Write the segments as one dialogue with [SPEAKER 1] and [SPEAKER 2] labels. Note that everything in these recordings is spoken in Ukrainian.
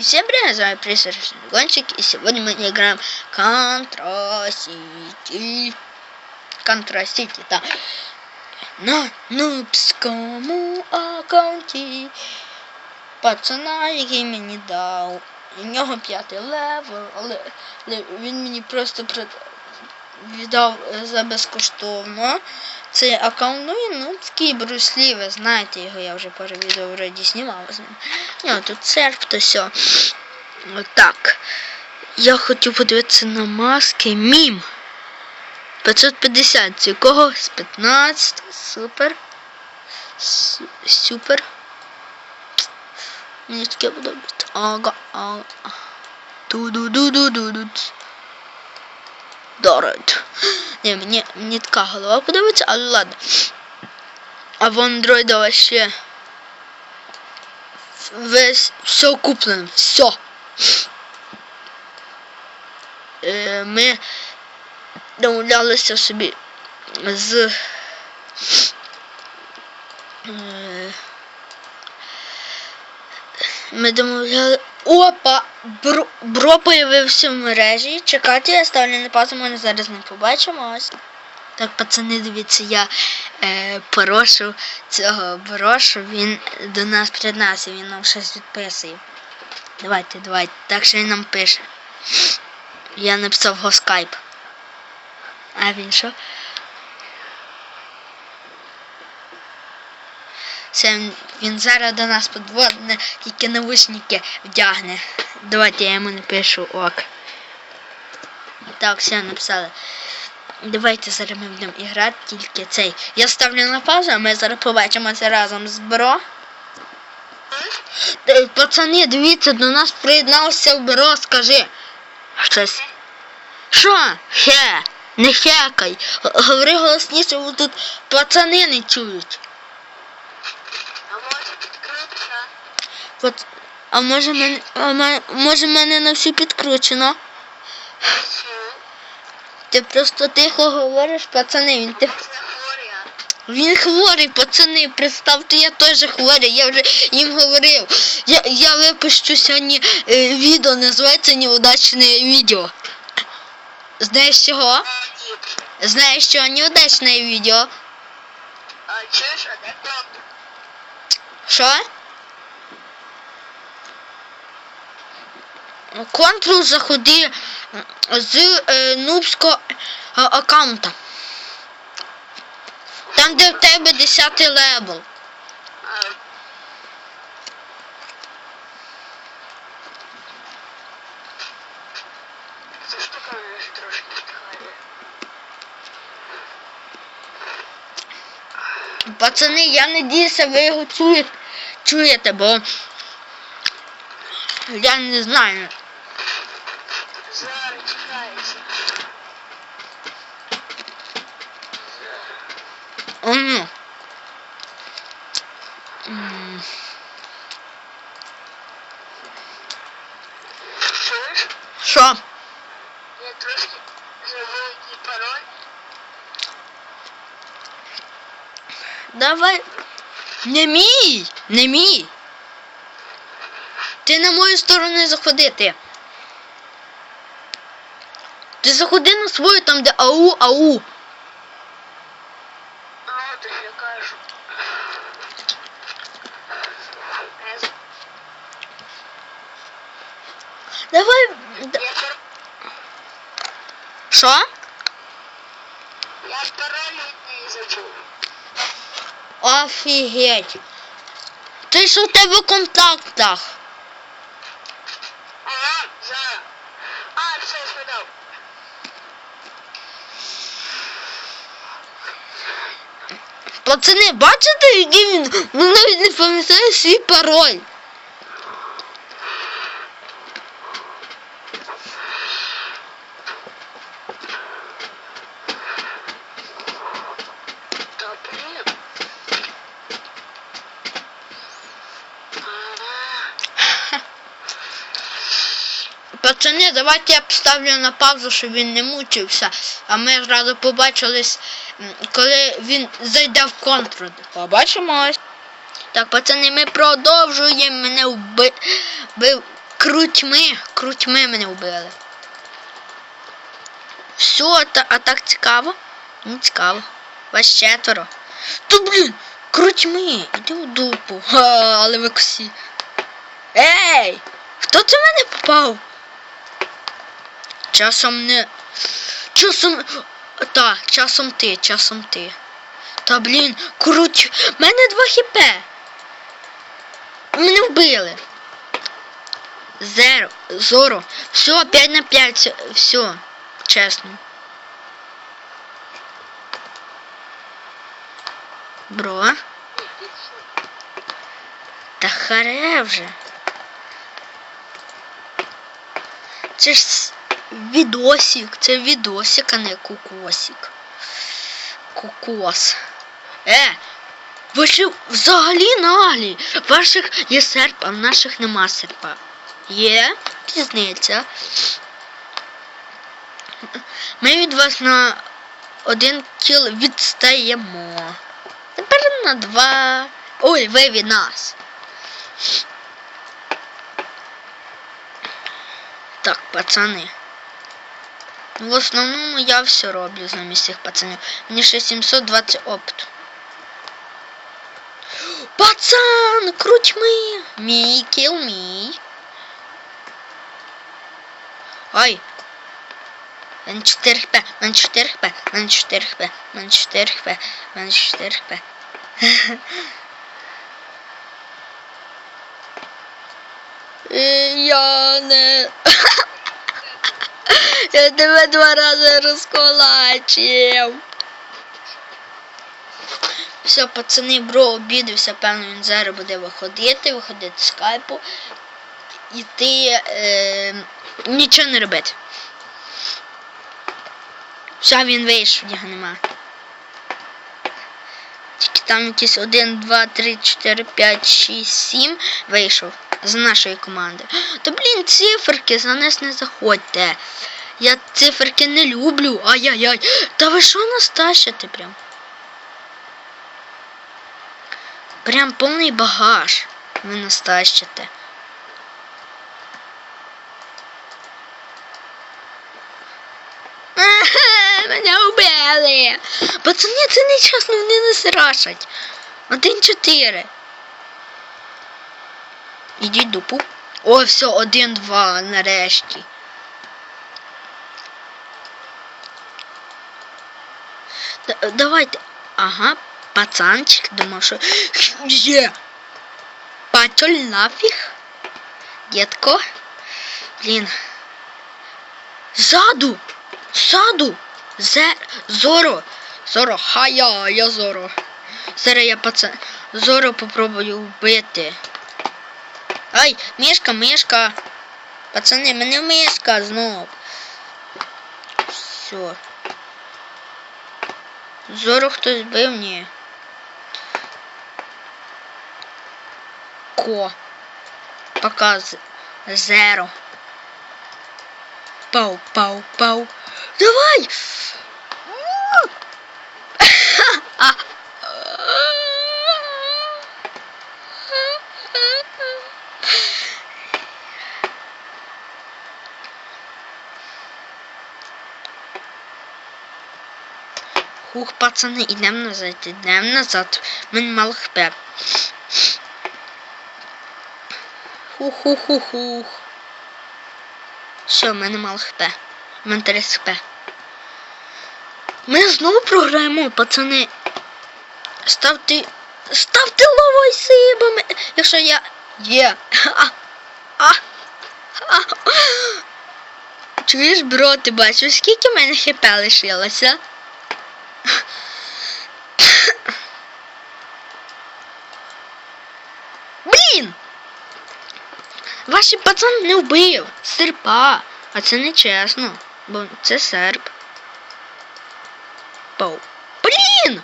[SPEAKER 1] Всем привет, с вами Призрачный Гонщик, и сегодня мы играем. Contra City, да. На нубському аккаунті пацана, який мені дав. У нього п'ятий левел, але, але він мені просто прид... віддав за безкоштовно. Цей аккаунт, ну він ну, такий бруслі, ви знаєте його, я вже пару відео вроді знімала з ним. Ні, тут серф, то все. Так. Я хотів подивитися на маски. Мім. 550. З якого? З 15. Супер. Супер. Мені таке подобається. Ага, ага. Ту-ду-ду-ду-ду-ду. Дорот. Ні, мені, мені така голова подобається, але ладно. А в андроида вообще весь все куплено, все. Е, ми домовлялися собі з е, ми домовляли. Опа! Бро, бро появився в мережі. Чекайте, я ставлю на паузу, ми зараз не побачимо. Ось. Так, пацани, дивіться, я е, прошу цього брошу, він до нас приєднався, він нам щось відписує. Давайте, давайте. Так що він нам пише. Я написав його скайп. А він що? Це він, зараз до нас подводне, тільки навушники вдягне. Давайте я йому напишу ок. Так, все написали. Давайте зараз ми будемо іграти тільки цей. Я ставлю на паузу, а ми зараз побачимося разом з бро. Пацани, дивіться, до нас приєднався бро, скажи. Щось. Що? Хе, не хекай. Говори голосніше, бо тут пацани не чують.
[SPEAKER 2] А може підкрутися?
[SPEAKER 1] Пац... А може мене, а може мене на всю підкручено? Ти просто тихо говориш, пацани, він
[SPEAKER 2] хворя.
[SPEAKER 1] Він хворий, пацани, представте, я теж хворий, я вже їм говорив. Я, я випущу сьогодні е, відео, називається неудачне відео. Знаєш чого? Знаєш що неудачне відео?
[SPEAKER 2] А чуєш, а де контур?
[SPEAKER 1] Що? Контрол заходи з е, нубського е, аккаунта. Там, де в тебе 10 левел. Пацани, я надіюся, ви його чуєте, чуєте, бо я не знаю.
[SPEAKER 2] Зараз чекається. Чуєш?
[SPEAKER 1] Що?
[SPEAKER 2] Я який пароль.
[SPEAKER 1] Давай. Не мій! Не мій! Ти на мою сторону заходи, ти. Ти заходи на свою там, де ау, ау.
[SPEAKER 2] А от і я кажу. Я з-
[SPEAKER 1] Давай. Що?
[SPEAKER 2] Я неї забув.
[SPEAKER 1] Офігеть. Ти що в тебе в контактах?
[SPEAKER 2] Ага, зараз. А, все, згадав.
[SPEAKER 1] Пацани, бачите, який він ну, навіть не пам'ятає свій пароль.
[SPEAKER 2] Та блін. Ага.
[SPEAKER 1] Пацани, давайте я поставлю на паузу, щоб він не мучився. А ми зразу побачились, коли він зайде в контроль. Побачимось. Так, пацани, ми продовжуємо. Мене вби- вбив крутьми, крутьми мене вбили. Все, та, а так цікаво? Не цікаво. Вас четверо. Та блін, крутьми, іди в дупу. Ха, але ви косі. Ей! Хто це в мене попав? Часом не. Часом. Та, часом ти, часом ти. Та блін, круть. У мене два хп. Мене вбили. Зеро. Зоро. Все, 5 на 5. Все. Чесно. Бро. Та харе вже. Це ж відосик, це відосик, а не кукосик. Кокос. Е! Ви ж взагалі наглі. Ваших є серп, а в наших нема серпа. Є різниця. Ми від вас на один кіл відстаємо. Тепер на два. Ой, ви від нас. Так, пацани. В основному я все роблю замість цих пацанів. Мені ще 720 опиту. Пацан, крутьми! Мій кіл мій. Ай. Мен 4 хп, мен 4 хп, мен 4 хп, мен 4 хп, мен 4 хп. І Я не. Я тебе два рази розколачив. Все, пацани, бро обідався, певно, він зараз буде виходити, виходити з скайпу. І ти е, нічого не робити. Все, він вийшов, його нема. Тільки там якісь 1, 2, 3, 4, 5, 6, 7 вийшов з нашої команди. Та блін, циферки, за нас не заходьте. Я циферки не люблю. Ай-яй-яй. Та ви що нас тащите прям? Прям повний багаж. Ви нас тащите. Мене вбили. Пацани, це не чесно, вони нас рашать. Один-чотири. Ідіть дупу. О, все, один-два, нарешті. Д- Давайте. Ага, пацанчик, думав, що є. Патюль нафіг. Дітко. Блін. Ззаду. Ззаду. Зе... Зоро. Зоро. Хая, я Зоро. Зараз я пацан. Зоро попробую вбити. Ай, мішка, мішка. Пацани, мене мішка знов. Все. Зору хтось бив, ні. Ко. Пока з- зеро. Пау, пау, пау. Давай! А. Хух, пацани, ідемо назад, ідемо назад. Мен мало хп. Хух-хух-хух-хух. Все, в мене мало хп. У мене 30 хп. Ми знову програємо, пацани. Ставте. Ловой сибами. Якщо я. Є. А. А. А. Чуєш, бро, ти бачиш, скільки в мене хп лишилося? Блін! Ваш пацан не вбив серпа, а це не чесно, бо це серп. Пау. Блін!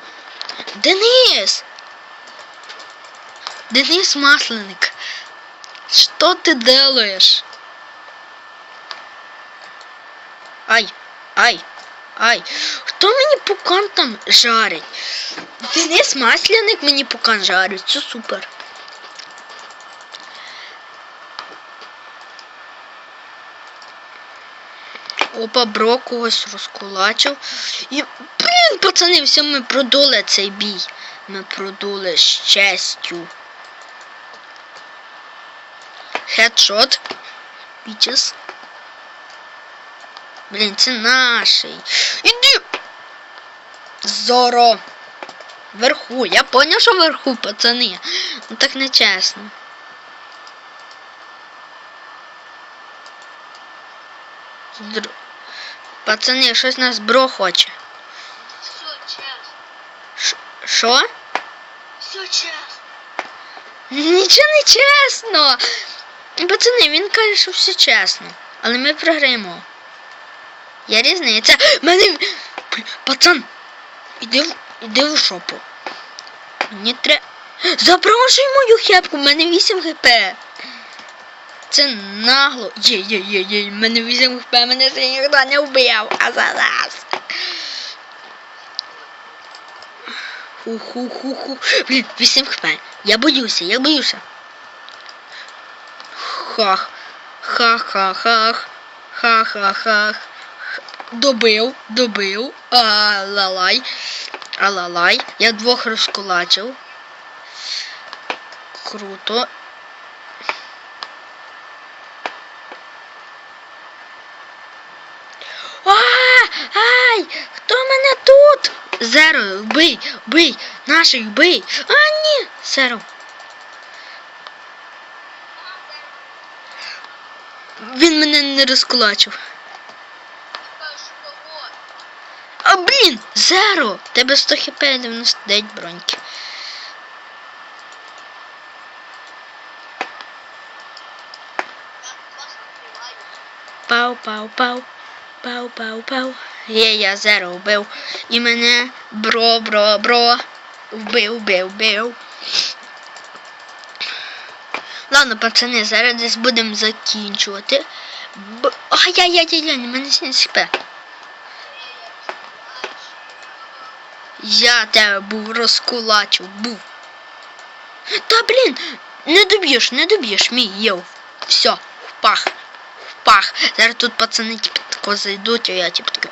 [SPEAKER 1] Денис! Денис Масленник. Что ты делаешь? Ай, ай, ай. Хто мені пукан там жарить? Денис Масляник мені пукан жарить, це супер. Опа, бро когось розкулачив. І, блін, пацани, все, ми продули цей бій. Ми продули з честю. Хедшот. Пічес. Блін, це наший. Зоро. Вверху. Я поняв, що вверху, пацани. Ну так не чесно. Здр... Пацани, щось нас бро хоче. Що?
[SPEAKER 2] Все чесно.
[SPEAKER 1] Нічого не чесно. Пацани, він каже, що все чесно. Але ми програємо. Є різниця. Мене. Пацан! Іди іди в шопу. Мені треба. Запрошуй мою хепку, в мене 8 хп. Це нагло. Є, є, є, є, в мене 8 хп, мене ще ніхто не вбив. А зараз. Ху-ху-ху-ху. Блін, 8 хп. Я боюся, я боюся. Хах. Ха-ха-хах. Ха-ха-хах. Добив, добив. А-ла-лай. А-ла-лай. Я двох розкулачив. Круто. Ай! Хто мене тут? Зеро, вбий, вбий, наших вбий. А, ні, Зеро. Він мене не розкулачив. А блін, Зеро! Тебе 100 хп 99 броньки.
[SPEAKER 2] Я вас відкриваю.
[SPEAKER 1] Пау, пау, пау. Пау, пау, пау. Є, я Зеро вбив. І мене бро, бро, бро. Вбив, вбив, вбив. Ладно, пацани, зараз десь будемо закінчувати. Б... Ай-яй-яй-яй, мене 70 хп. Я тебе був розкулачив, був. Та блін, не доб'єш, не доб'єш, мій єв. Все, в пах, в пах. Зараз тут пацани типу тако зайдуть, а я типу такий,